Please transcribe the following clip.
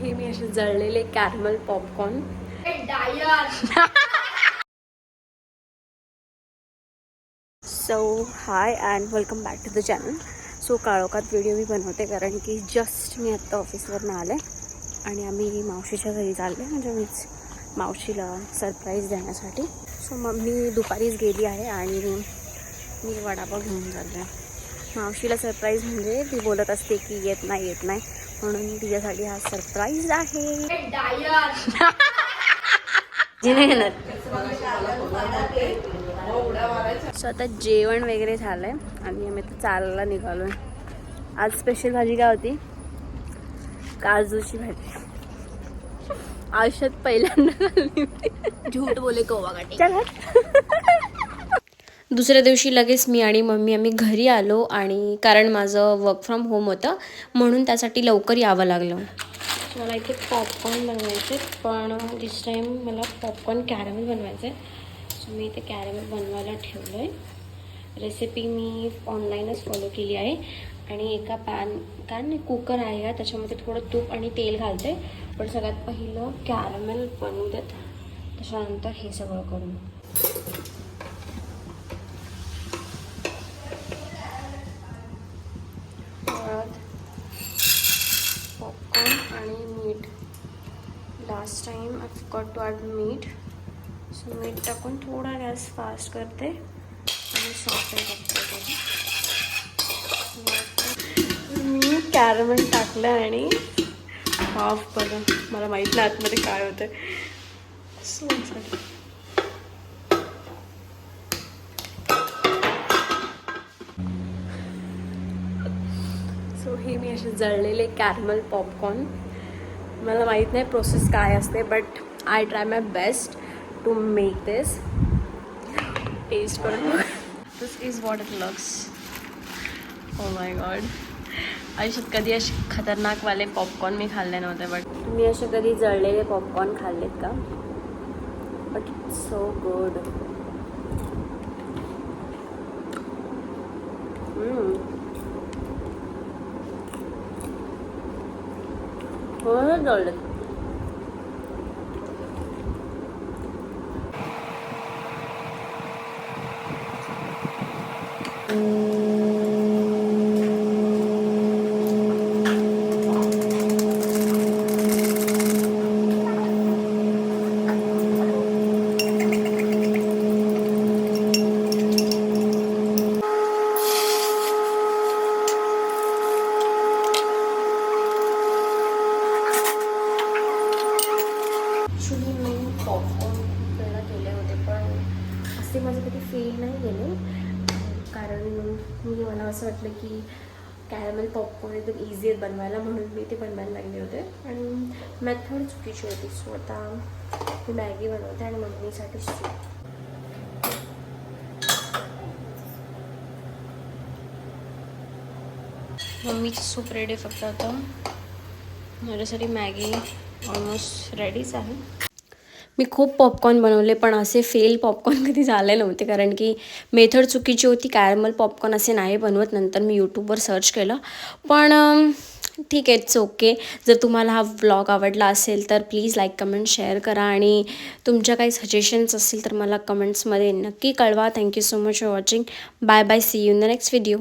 हे मी असे जळलेले caramel popcorn so hi and welcome back to the channel so काळोखात video मी बनवते कारण की जस्ट मी आत्ता ऑफिसवरनं आले आणि आम्ही मावशीच्या घरी चालले. म्हणजे मीच मावशीला सरप्राईज देण्यासाठी. सो मग मी दुपारीच गेली आहे आणि मी वडापाव घेऊन चालले. मावशीला सरप्राईज म्हणजे ती बोलत असते की येत नाही येत नाही. म्हणून तिच्यासाठी हा सरप्राईज आहे. जी नाही येणार सो आता जेवण वगैरे झालंय. आणि आम्ही आता चालायला निघालोय. आज स्पेशल भाजी काय होती? काजूची भाजी. आयुष्यात पहिल्यांदा झूठ बोले कौवा काटे. चला. दुसऱ्या दिवशी लगेच मी आणि मम्मी आम्ही घरी आलो आणि कारण माझं वर्क फ्रॉम होम होतं म्हणून त्यासाठी लवकर यावं लागलं. मला इथे पॉपकॉर्न बनवायचे पण दिस टाईम मला पॉपकॉर्न कॅरमेल बनवायचं आहे. सो मी इथे कॅरमेल बनवायला ठेवलं आहे रेसिपी मी ऑनलाईनच फॉलो केली आहे. आणि एका पॅन पॅन कुकर आहे का त्याच्यामध्ये थोडं तूप आणि तेल घालते. पण सगळ्यात पहिलं कॅरमेल बनवू देत. त्याच्यानंतर हे सगळं करून. आणि मीठ. Last time I got to add मीठ सो मीठ टाकून थोडा गॅस फास्ट करते. आणि सॉफ्ट करते मी कॅरमेल टाकलं आणि हाफ बघा मला माहीत नाही आतमध्ये काय होतं सो सो हे मी असे जळलेले कॅरमल पॉपकॉर्न मला माहीत नाही प्रोसेस काय असते but I try my best to make this taste करून this is what it looks oh my god आयुष्यात कधी असे खतरनाकवाले पॉपकॉर्न मी खाल्ले नव्हते बट तुम्ही असे कधी जळलेले पॉपकॉर्न खाल्लेत का बट इट्स सो गुड 원래도 원래 음. असे माझे कधी फेल नाही गेले. कारण मी मला असं वाटलं की कॅरमेल पॉपकॉर्न एकदम इझी आहेत बनवायला म्हणून मी ते बनवायला लागले होते. आणि मेथड चुकीची होती. सो आता मी मॅगी बनवते आणि मम्मीसाठी सूप मम्मीची सूप रेडी फक्त आता. माझ्यासाठी मॅगी ऑलमोस्ट रेडीच आहे. मी खूप पॉपकॉर्न बनवले पण असे फेल पॉपकॉर्न कधी झाले नव्हते. कारण की मेथड चुकीची होती कॅरमल पॉपकॉर्न असे नाही बनवत. नंतर मी यूट्यूबवर सर्च केलं. पण ठीक आहे इट्स ओके जर तुम्हाला हा व्लॉग आवडला असेल तर प्लीज लाईक कमेंट शेअर करा. आणि तुमच्या काही सजेशन्स असतील तर मला कमेंट्समध्ये नक्की कळवा. Thank you so much for watching bye bye see you in the next video